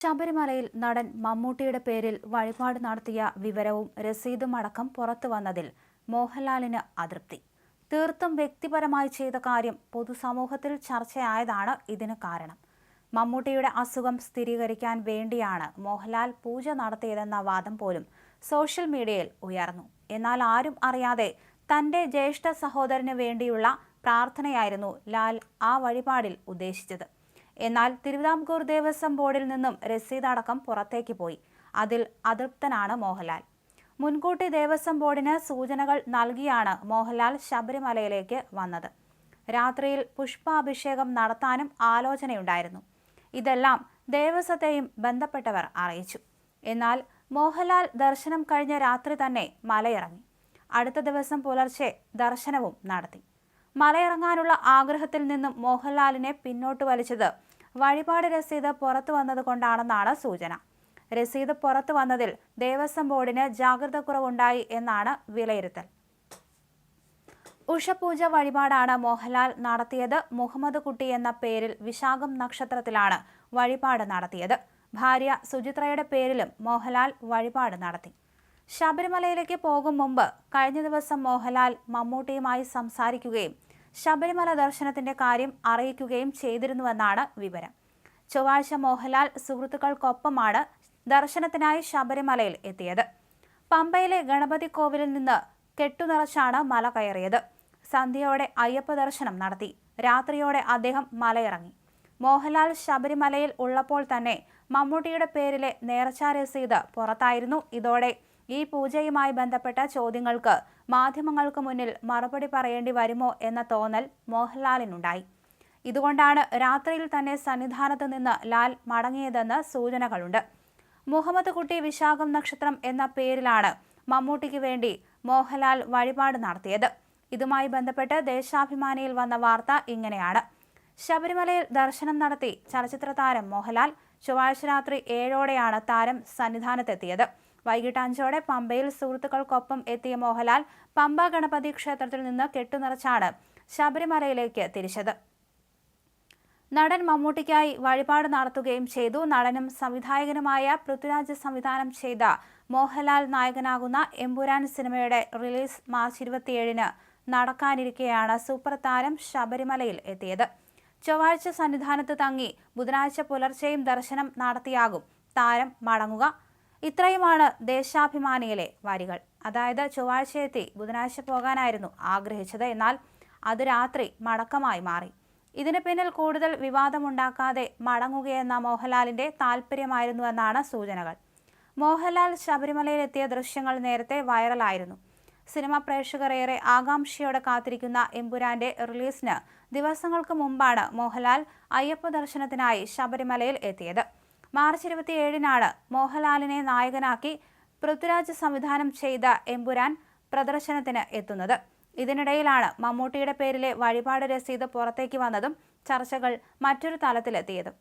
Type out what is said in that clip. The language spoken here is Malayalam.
ശബരിമലയിൽ നടൻ മമ്മൂട്ടിയുടെ പേരിൽ വഴിപാട് നടത്തിയ വിവരവും രസീതും അടക്കം പുറത്തു വന്നതിൽ മോഹൻലാലിന് അതൃപ്തി. തീർത്തും വ്യക്തിപരമായി ചെയ്ത കാര്യം പൊതുസമൂഹത്തിൽ ചർച്ചയായതാണ് ഇതിന് കാരണം. മമ്മൂട്ടിയുടെ അസുഖം സ്ഥിരീകരിക്കാൻ വേണ്ടിയാണ് മോഹൻലാൽ പൂജ നടത്തിയതെന്ന വാദം പോലും സോഷ്യൽ മീഡിയയിൽ ഉയർന്നു. എന്നാൽ ആരും അറിയാതെ തന്റെ ജ്യേഷ്ഠ സഹോദരന് വേണ്ടിയുള്ള പ്രാർത്ഥനയായിരുന്നു ലാൽ ആ വഴിപാടിൽ ഉദ്ദേശിച്ചത്. എന്നാൽ തിരുവിതാംകൂർ ദേവസ്വം ബോർഡിൽ നിന്നും രസീത് അടക്കം പുറത്തേക്ക് പോയി. അതിൽ അതൃപ്തനാണ് മോഹൻലാൽ. മുൻകൂട്ടി ദേവസ്വം ബോർഡിന് സൂചനകൾ നൽകിയാണ് മോഹൻലാൽ ശബരിമലയിലേക്ക് വന്നത്. രാത്രിയിൽ പുഷ്പാഭിഷേകം നടത്താനും ആലോചനയുണ്ടായിരുന്നു. ഇതെല്ലാം ദേവസ്വത്തെയും ബന്ധപ്പെട്ടവർ അറിയിച്ചു. എന്നാൽ മോഹൻലാൽ ദർശനം കഴിഞ്ഞ രാത്രി തന്നെ മലയിറങ്ങി. അടുത്ത ദിവസം പുലർച്ചെ ദർശനവും നടത്തി. മലയിറങ്ങാനുള്ള ആഗ്രഹത്തിൽ നിന്നും മോഹൻലാലിനെ പിന്നോട്ട് വലിച്ചത് വഴിപാട് രസീത് പുറത്തു വന്നതുകൊണ്ടാണെന്നാണ് സൂചന. രസീത് പുറത്തു വന്നതിൽ ദേവസ്വം ബോർഡിന് ജാഗ്രത കുറവുണ്ടായി എന്നാണ് വിലയിരുത്തൽ. ഉഷപൂജ വഴിപാടാണ് മോഹൻലാൽ നടത്തിയത്. മുഹമ്മദ് കുട്ടി എന്ന പേരിൽ വിശാഖം നക്ഷത്രത്തിലാണ് വഴിപാട് നടത്തിയത്. ഭാര്യ സുചിത്രയുടെ പേരിലും മോഹൻലാൽ വഴിപാട് നടത്തി. ശബരിമലയിലേക്ക് പോകും മുമ്പ് കഴിഞ്ഞ ദിവസം മോഹൻലാൽ മമ്മൂട്ടിയുമായി സംസാരിക്കുകയും ശബരിമല ദർശനത്തിന്റെ കാര്യം അറിയിക്കുകയും ചെയ്തിരുന്നുവെന്നാണ് വിവരം. ചൊവ്വാഴ്ച മോഹൻലാൽ സുഹൃത്തുക്കൾക്കൊപ്പമാണ് ദർശനത്തിനായി ശബരിമലയിൽ എത്തിയത്. പമ്പയിലെ ഗണപതി കോവിലിൽ നിന്ന് കെട്ടുനിറച്ചാണ് മല കയറിയത്. സന്ധ്യയോടെ അയ്യപ്പ ദർശനം നടത്തി. രാത്രിയോടെ അദ്ദേഹം മലയിറങ്ങി. മോഹൻലാൽ ശബരിമലയിൽ ഉള്ളപ്പോൾ തന്നെ മമ്മൂട്ടിയുടെ പേരിലെ നേർച്ചാ രസീത് പുറത്തായിരുന്നു. ഇതോടെ ഈ പൂജയുമായി ബന്ധപ്പെട്ട ചോദ്യങ്ങൾക്ക് മാധ്യമങ്ങൾക്ക് മുന്നിൽ മറുപടി പറയേണ്ടി വരുമോ എന്ന തോന്നൽ മോഹൻലാലിനുണ്ടായി. ഇതുകൊണ്ടാണ് രാത്രിയിൽ തന്നെ സന്നിധാനത്ത് നിന്ന് ലാൽ മടങ്ങിയതെന്ന് സൂചനകളുണ്ട്. മുഹമ്മദ് കുട്ടി വിശാഖം നക്ഷത്രം എന്ന പേരിലാണ് മമ്മൂട്ടിക്ക് വേണ്ടി മോഹൻലാൽ വഴിപാട് നടത്തിയത്. ഇതുമായി ബന്ധപ്പെട്ട് ദേശാഭിമാനിയിൽ വന്ന വാർത്ത ഇങ്ങനെയാണ്. ശബരിമലയിൽ ദർശനം നടത്തി ചലച്ചിത്ര താരം മോഹൻലാൽ ചൊവ്വാഴ്ച രാത്രി ഏഴോടെയാണ് താരം സന്നിധാനത്തെത്തിയത്. വൈകിട്ട് അഞ്ചോടെ പമ്പയിൽ സുഹൃത്തുക്കൾക്കൊപ്പം എത്തിയ മോഹൻലാൽ പമ്പ ഗണപതി ക്ഷേത്രത്തിൽ നിന്ന് കെട്ടുനിറച്ചാണ് ശബരിമലയിലേക്ക് തിരിച്ചത്. നടൻ മമ്മൂട്ടിക്കായി വഴിപാട് നടത്തുകയും ചെയ്തു. നടനും സംവിധായകനുമായ പൃഥ്വിരാജ് സംവിധാനം ചെയ്ത മോഹൻലാൽ നായകനാകുന്ന എമ്പുരാൻ സിനിമയുടെ റിലീസ് മാർച്ച് ഇരുപത്തിയേഴിന് നടക്കാനിരിക്കെയാണ് സൂപ്പർ താരം ശബരിമലയിൽ എത്തിയത്. ചൊവ്വാഴ്ച സന്നിധാനത്ത് തങ്ങി ബുധനാഴ്ച പുലർച്ചെയും ദർശനം നടത്തിയാകും. താരം മടങ്ങുക ഇത്രയുമാണ് ദേശാഭിമാനിയിലെ വരികൾ. അതായത് ചൊവ്വാഴ്ചയെത്തി ബുധനാഴ്ച പോകാനായിരുന്നു ആഗ്രഹിച്ചത്. എന്നാൽ അത് രാത്രി മടക്കമായി മാറി. ഇതിന് പിന്നിൽ കൂടുതൽ വിവാദമുണ്ടാക്കാതെ മടങ്ങുകയെന്ന മോഹൻലാലിന്റെ താല്പര്യമായിരുന്നുവെന്നാണ് സൂചനകൾ. മോഹൻലാൽ ശബരിമലയിലെത്തിയ ദൃശ്യങ്ങൾ നേരത്തെ വൈറലായിരുന്നു. സിനിമ പ്രേക്ഷകർ ഏറെ ആകാംക്ഷയോടെ കാത്തിരിക്കുന്ന എമ്പുരാന്റെ റിലീസിന് ദിവസങ്ങൾക്ക് മുമ്പാണ് മോഹൻലാൽ അയ്യപ്പ ദർശനത്തിനായി ശബരിമലയിൽ എത്തിയത്. മാർച്ച് ഇരുപത്തി ഏഴിനാണ് മോഹൻലാലിനെ നായകനാക്കി പൃഥ്വിരാജ് സംവിധാനം ചെയ്ത എമ്പുരാൻ പ്രദർശനത്തിന് എത്തുന്നത്. ഇതിനിടയിലാണ് മമ്മൂട്ടിയുടെ പേരിലെ വഴിപാട് രസീത് പുറത്തേക്ക് വന്നതും ചർച്ചകൾ മറ്റൊരു തലത്തിലെത്തിയതും.